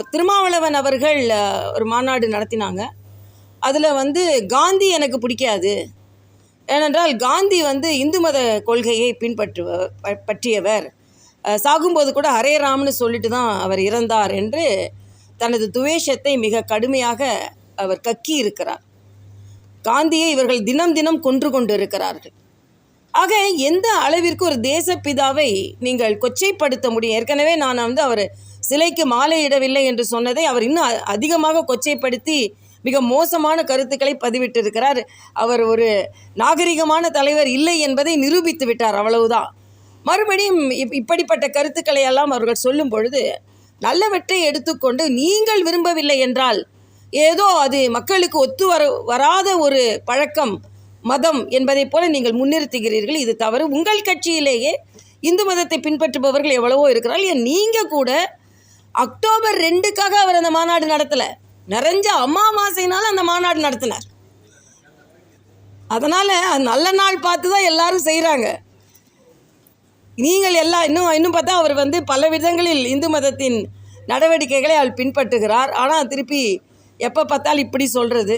திருமாவளவன் அவர்கள் ஒரு மாநாடு நடத்தினாங்க. அதில் வந்து காந்தி எனக்கு பிடிக்காது. ஏனென்றால் காந்தி வந்து இந்து மத கொள்கையை பின்பற்றுவ ப- பற்றியவர். சாகும்போது கூட ஹரே ராம்னு சொல்லிட்டு தான் அவர் இறந்தார் என்று தனது துவேஷத்தை மிக கடுமையாக அவர் கக்கி இருக்கிறார். காந்தியை இவர்கள் தினம் தினம் கொன்று கொண்டு இருக்கிறார்கள் ஆக எந்த அளவிற்கு ஒரு தேசப்பிதாவை நீங்கள் கொச்சைப்படுத்த முடியும்? ஏற்கனவே நான் வந்து அவர் சிலைக்கு மாலையிடவில்லை என்று சொன்னதை அவர் இன்னும் அதிகமாக கொச்சைப்படுத்தி மிக மோசமான கருத்துக்களை பதிவிட்டிருக்கிறார். அவர் ஒரு நாகரிகமான தலைவர் இல்லை என்பதை நிரூபித்து விட்டார் அவ்வளவுதான். மறுபடியும் இப் இப்படிப்பட்ட கருத்துக்களை எல்லாம் அவர்கள் சொல்லும் பொழுது நல்லவற்றை எடுத்துக்கொண்டு நீங்கள் விரும்பவில்லை என்றால் ஏதோ அது மக்களுக்கு ஒத்து வர வராத ஒரு பழக்கம் மதம் என்பதை போல நீங்கள் முன்னிறுத்துகிறீர்கள். இது தவறு. உங்கள் கட்சியிலேயே இந்து மதத்தை பின்பற்றுபவர்கள் எவ்வளவோ இருக்கிறார்கள். ஏன் நீங்கள் கூட அக்டோபர் ரெண்டுக்காக அவர் அந்த மாநாடு நடத்தலை. நிறைஞ்ச அமாவாசைனால அந்த மாநாடு நடத்தினார். அதனால் நல்ல நாள் பார்த்து தான் எல்லாரும் செய்கிறாங்க நீங்கள் எல்லாம் இன்னும் இன்னும் பார்த்தா அவர் வந்து பல விதங்களில் இந்து மதத்தின் நடவடிக்கைகளை அவர் பின்பற்றுகிறார். ஆனால் திருப்பி எப்போ பார்த்தாலும் இப்படி சொல்கிறது